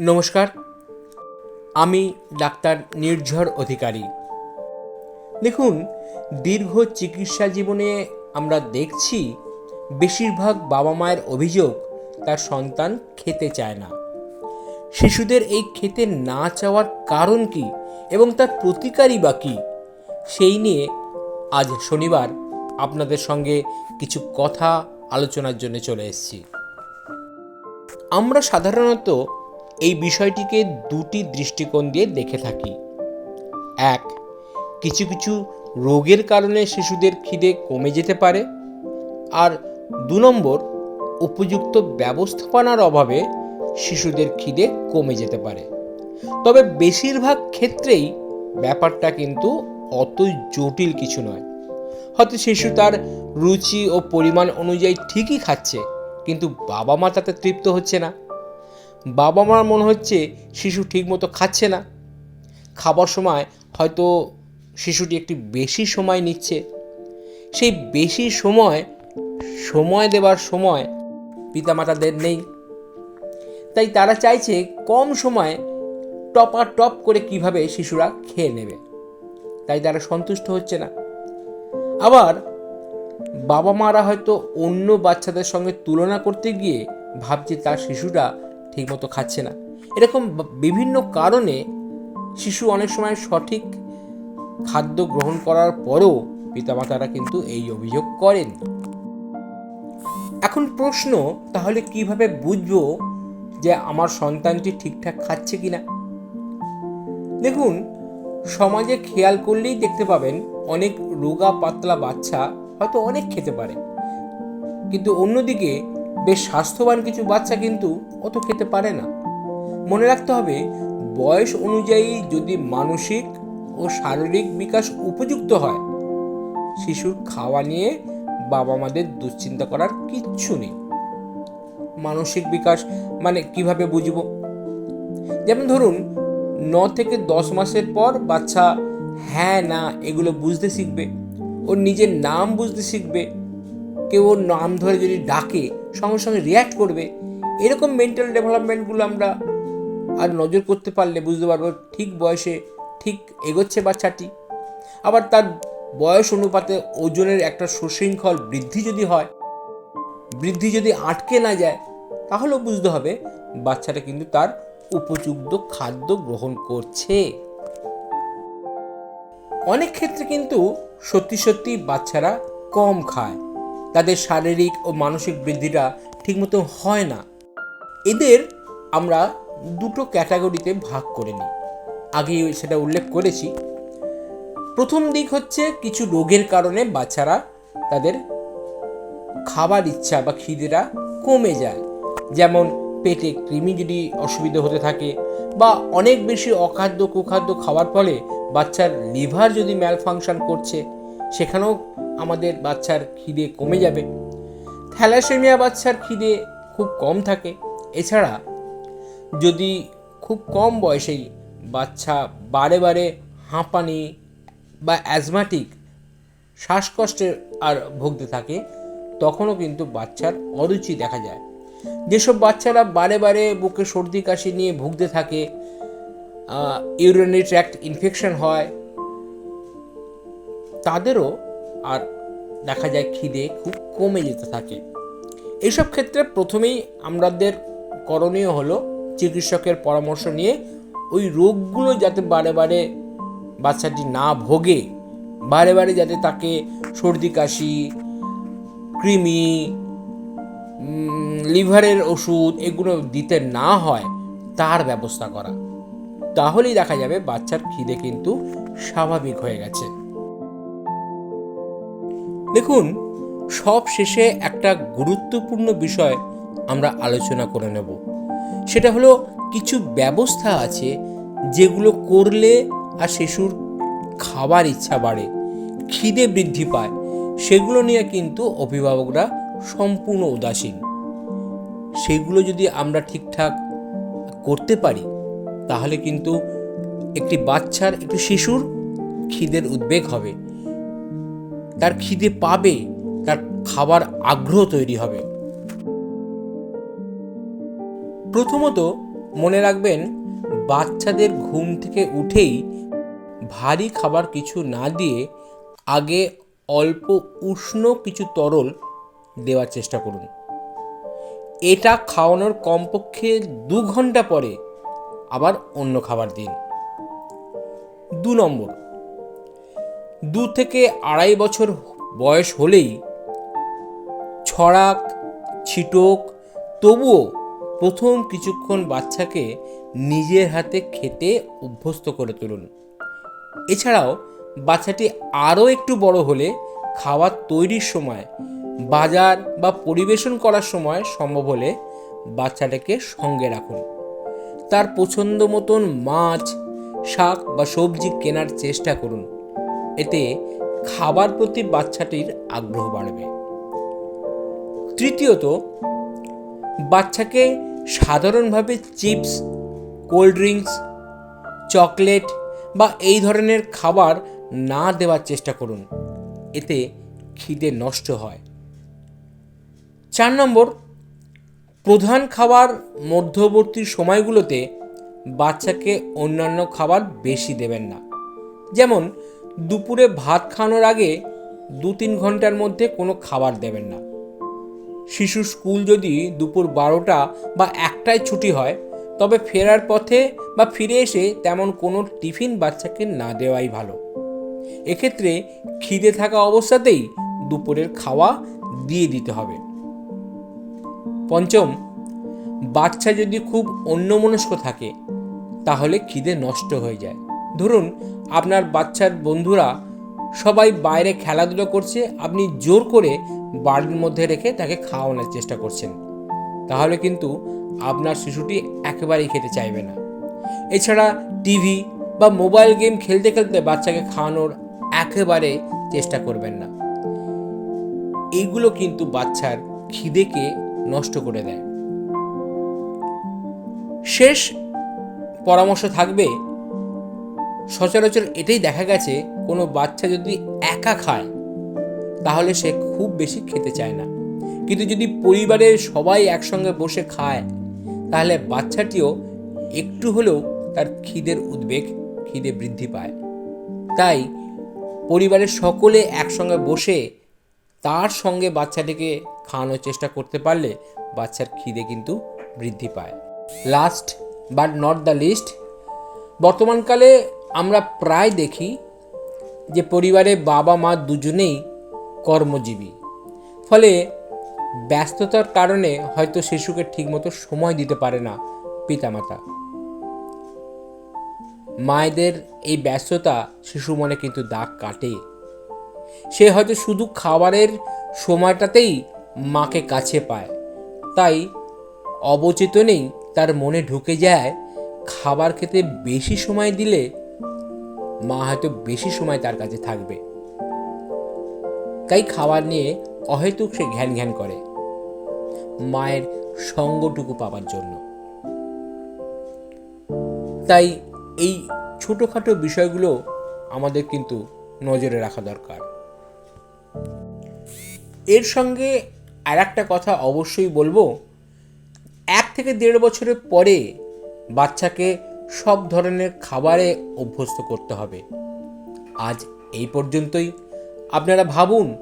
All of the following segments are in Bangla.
নমস্কার। আমি ডাক্তার নির্ঝর অধিকারী। দেখুন, দীর্ঘ চিকিৎসা জীবনে আমরা দেখছি, বেশিরভাগ বাবা মায়ের অভিযোগ তার সন্তান খেতে চায় না। শিশুদের এই খেতে না চাওয়ার কারণ কি এবং তার প্রতিকারই বা কী, সেই নিয়ে আজ শনিবার আপনাদের সঙ্গে কিছু কথা আলোচনার জন্য চলে এসেছি। আমরা সাধারণত এই বিষয়টিকে দুটি দৃষ্টিকোণ দিয়ে দেখে থাকি। এক, কিছু কিছু রোগের কারণে শিশুদের খিদে কমে যেতে পারে। আর দু নম্বর, উপযুক্ত ব্যবস্থাপনার অভাবে শিশুদের খিদে কমে যেতে পারে। তবে বেশিরভাগ ক্ষেত্রেই ব্যাপারটা কিন্তু অত জটিল কিছু নয়। হয়তো শিশু তার রুচি ও পরিমাণ অনুযায়ী ঠিকই খাচ্ছে, কিন্তু বাবা মা তাতে তৃপ্ত হচ্ছে না। বাবা মার মনে হচ্ছে শিশু ঠিকমতো খাচ্ছে না। খাবার সময় হয়তো শিশুটি একটি বেশি সময় নিচ্ছে। সেই বেশি সময় সময় দেওয়ার সময় পিতামাতাদের নেই। তাই তারা চাইছে কম সময়ে টপা টপ করে কীভাবে শিশুরা খেয়ে নেবে। তাই তারা সন্তুষ্ট হচ্ছে না। আবার বাবা মারা হয়তো অন্য বাচ্চাদের সঙ্গে তুলনা করতে গিয়ে ভাবছে তার শিশুরা ঠিকমতো খাচ্ছে না। এরকম বিভিন্ন কারণে শিশু অনেক সময় সঠিক খাদ্য গ্রহণ করার পরও পিতামাতারা কিন্তু এই অভিযোগ করেন। এখন প্রশ্ন, তাহলে কীভাবে বুঝব যে আমার সন্তানটি ঠিকঠাক খাচ্ছে কিনা? দেখুন, সমাজে খেয়াল করলেই দেখতে পাবেন, অনেক রোগা পাতলা বাচ্চা হয়তো অনেক খেতে পারে। কিন্তু অন্যদিকে বেশ স্বাস্থ্যবান কিছু বাচ্চা কিন্তু অত খেতে পারে না। মনে রাখতে হবে, বয়স অনুযায়ী যদি মানসিক ও শারীরিক বিকাশ উপযুক্ত হয়, শিশুর খাওয়া নিয়ে বাবা মাদের দুশ্চিন্তা করার কিচ্ছু নেই। মানসিক বিকাশ মানে কীভাবে বুঝব? যেমন ধরুন, ন থেকে দশ মাসের পর বাচ্চা হ্যাঁ না, এগুলো বুঝতে শিখবে। ওর নিজের নাম বুঝতে শিখবে। কেউ ওর নাম ধরে যদি ডাকে, সঙ্গে সঙ্গে রিয়্যাক্ট করবে, এরকম মেন্টাল ডেভেলপমেন্টগুলো আমরা আর নজর করতে পারলে বুঝতে পারব ঠিক বয়সে ঠিক এগোচ্ছে বাচ্চাটি। আবার তার বয়স অনুপাতে ওজনের একটা সুশৃঙ্খল বৃদ্ধি যদি হয়, বৃদ্ধি যদি আটকে না যায়, তাহলেও বুঝতে হবে বাচ্চাটা কিন্তু তার উপযুক্ত খাদ্য গ্রহণ করছে। অনেক ক্ষেত্রে কিন্তু সত্যি সত্যি বাচ্চারা কম খায়। তাদের শারীরিক ও মানসিক বৃদ্ধিটা ঠিকমতো হয় না। এদের আমরা দুটো ক্যাটাগরিতে ভাগ করে নিই। আগে সেটা উল্লেখ করেছি। প্রথম দিক হচ্ছে কিছু রোগের কারণে বাচ্চারা তাদের খাবার ইচ্ছা বা খিদেটা কমে যায়। যেমন পেটে কৃমি যদি অসুবিধা হতে থাকে বা অনেক বেশি অখাদ্য কুখাদ্য খাওয়ার ফলে বাচ্চার লিভার যদি ম্যালফাংশন করছে সেখানেও আমাদের বাচ্চার খিদে কমে যাবে। থ্যালাসেমিয়া বাচ্চার খিদে খুব কম থাকে। এছাড়া যদি খুব কম বয়সেই বাচ্চা বারে বারে হাঁপানি বা অ্যাজমাটিক শ্বাসকষ্টের আর ভুগতে থাকে, তখনও কিন্তু বাচ্চার অরুচি দেখা যায়। যেসব বাচ্চারা বারে বারে বুকে সর্দি কাশি নিয়ে ভুগতে থাকে ইউরিনারি ট্র্যাক্ট ইনফেকশন হয় তাদেরও আর দেখা যায় খিদে খুব কমে যেতে থাকে। এইসব ক্ষেত্রে প্রথমেই আমাদের করণীয় হলো চিকিৎসকের পরামর্শ নিয়ে ওই রোগগুলো যাতে বারে বারে বাচ্চাটি না ভোগে, বারে বারে যাতে তাকে সর্দি, কাশি, কৃমি লিভারের ওষুধ এগুলো দিতে না হয় তার ব্যবস্থা করা। তাহলেই দেখা যাবে বাচ্চার খিদে কিন্তু স্বাভাবিক হয়ে গেছে। দেখুন, সব শেষে একটা গুরুত্বপূর্ণ বিষয় আমরা আলোচনা করে নেব। সেটা হলো কিছু ব্যবস্থা আছে যেগুলো করলে আর শিশুর খাবার ইচ্ছা বাড়ে, খিদে বৃদ্ধি পায়। সেগুলো নিয়ে কিন্তু অভিভাবকরা সম্পূর্ণ উদাসীন। সেগুলো যদি আমরা ঠিকঠাক করতে পারি, তাহলে কিন্তু একটি বাচ্চার, একটি শিশুর খিদের উদ্বেগ হবে। তার খিদে পাবে, তার খাবার আগ্রহ তৈরি হবে। প্রথমত মনে রাখবেন, বাচ্চাদের ঘুম থেকে উঠেই ভারী খাবার কিছু না দিয়ে আগে অল্প উষ্ণ কিছু তরল দেওয়ার চেষ্টা করুন। এটা খাওয়ানোর কমপক্ষে দু ঘণ্টা পরে আবার অন্য খাবার দিন। দু নম্বর দু থেকে আড়াই বছর বয়স হলেই ছড়াক, ছিটক, তবুও প্রথম কিছুক্ষণ বাচ্চাকে নিজের হাতে খেতে অভ্যস্ত করে তুলুন। এছাড়াও বাচ্চাটি আরও একটু বড় হলে খাবার তৈরির সময়, বাজার বা পরিবেশন করার সময় সম্ভব হলে বাচ্চাটাকে সঙ্গে রাখুন। তার পছন্দ মতন মাছ, শাক বা সবজি কেনার চেষ্টা করুন। এতে খাবার প্রতি বাচ্চাটির আগ্রহ বাড়বে। তৃতীয়ত, বাচ্চাকে সাধারণভাবে চিপস, কোল্ড ড্রিঙ্কস, চকলেট বা এই ধরনের খাবার না দেওয়ার চেষ্টা করুন। এতে খিদে নষ্ট হয়। চার নম্বর, প্রধান খাবার মধ্যবর্তী সময়গুলোতে বাচ্চাকে অন্যান্য খাবার বেশি দেবেন না। যেমন দুপুরে ভাত খাওয়ানোর আগে দু তিন ঘণ্টার মধ্যে কোনো খাবার দেবেন না। শিশু স্কুল যদি দুপুর বারোটা বা একটায় ছুটি হয়, তবে ফেরার পথে বা ফিরে এসে তেমন কোনো টিফিন বাচ্চাকে না দেওয়াই ভালো। এক্ষেত্রে খিদে থাকা অবস্থাতেই দুপুরের খাওয়া দিয়ে দিতে হবে। পঞ্চম, বাচ্চা যদি খুব অন্যমনস্ক থাকে, তাহলে খিদে নষ্ট হয়ে যায়। ধরুন আপনার বাচ্চার বন্ধুরা সবাই বাইরে খেলাধুলো করছে, আপনি জোর করে বাড়ির মধ্যে রেখে তাকে খাওয়ানোর চেষ্টা করছেন। তাহলে কিন্তু আপনার শিশুটি একেবারেই খেতে চাইবে না। এছাড়া টিভি বা মোবাইল গেম খেলতে খেলতে বাচ্চাকে খাওয়ানোর একেবারে চেষ্টা করবেন না। এইগুলো কিন্তু বাচ্চার খিদেকে নষ্ট করে দেয়। শেষ পরামর্শ থাকবে সচরাচর এটাই দেখা গেছে, কোনো বাচ্চা যদি একা খায়, তাহলে সে খুব বেশি খেতে চায় না। কিন্তু যদি পরিবারের সবাই একসঙ্গে বসে খায়, তাহলে বাচ্চাটিও একটু হলেও তার খিদের উদ্বেগ, খিদে বৃদ্ধি পায়। তাই পরিবারের সকলে একসঙ্গে বসে তার সঙ্গে বাচ্চাটিকে খাওয়ানোর চেষ্টা করতে পারলে বাচ্চার খিদে কিন্তু বৃদ্ধি পায়। Last but not the least বর্তমানকালে আমরা প্রায় দেখি যে পরিবারে বাবা, মা দুজনেই কর্মজীবী। ফলে ব্যস্ততার কারণে হয়তো শিশুকে ঠিকমতো সময় দিতে পারে না পিতামাতা। মায়েদের এই ব্যস্ততা শিশু মনে কিন্তু দাগ কাটে। সে হয়তো শুধু খাবারের সময়টাতেই মাকে কাছে পায়। তাই অবচেতনেই তার মনে ঢুকে যায়, খাবার খেতে বেশি সময় দিলে মা হয়তো বেশি সময় তার কাছে থাকবে। তাই খাবার নিয়ে অহেতুক সে ঘ্যান ঘ্যান করে মায়ের সঙ্গটুকু পাবার জন্য। তাই এই ছোটোখাটো বিষয়গুলো আমাদের কিন্তু নজরে রাখা দরকার। এর সঙ্গে আর একটা কথা অবশ্যই বলব, এক থেকে দেড় বছরের পরে বাচ্চাকে সব ধরনের খাবারে অভ্যস্ত করতে হবে। আজ এই পর্যন্তই। আপনারা ভাবুন,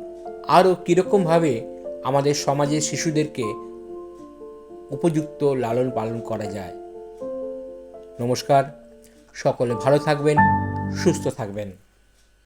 আরও কীরকমভাবে আমাদের সমাজের শিশুদেরকে উপযুক্ত লালন পালন করা যায়। নমস্কার, সকলে ভালো থাকবেন, সুস্থ থাকবেন।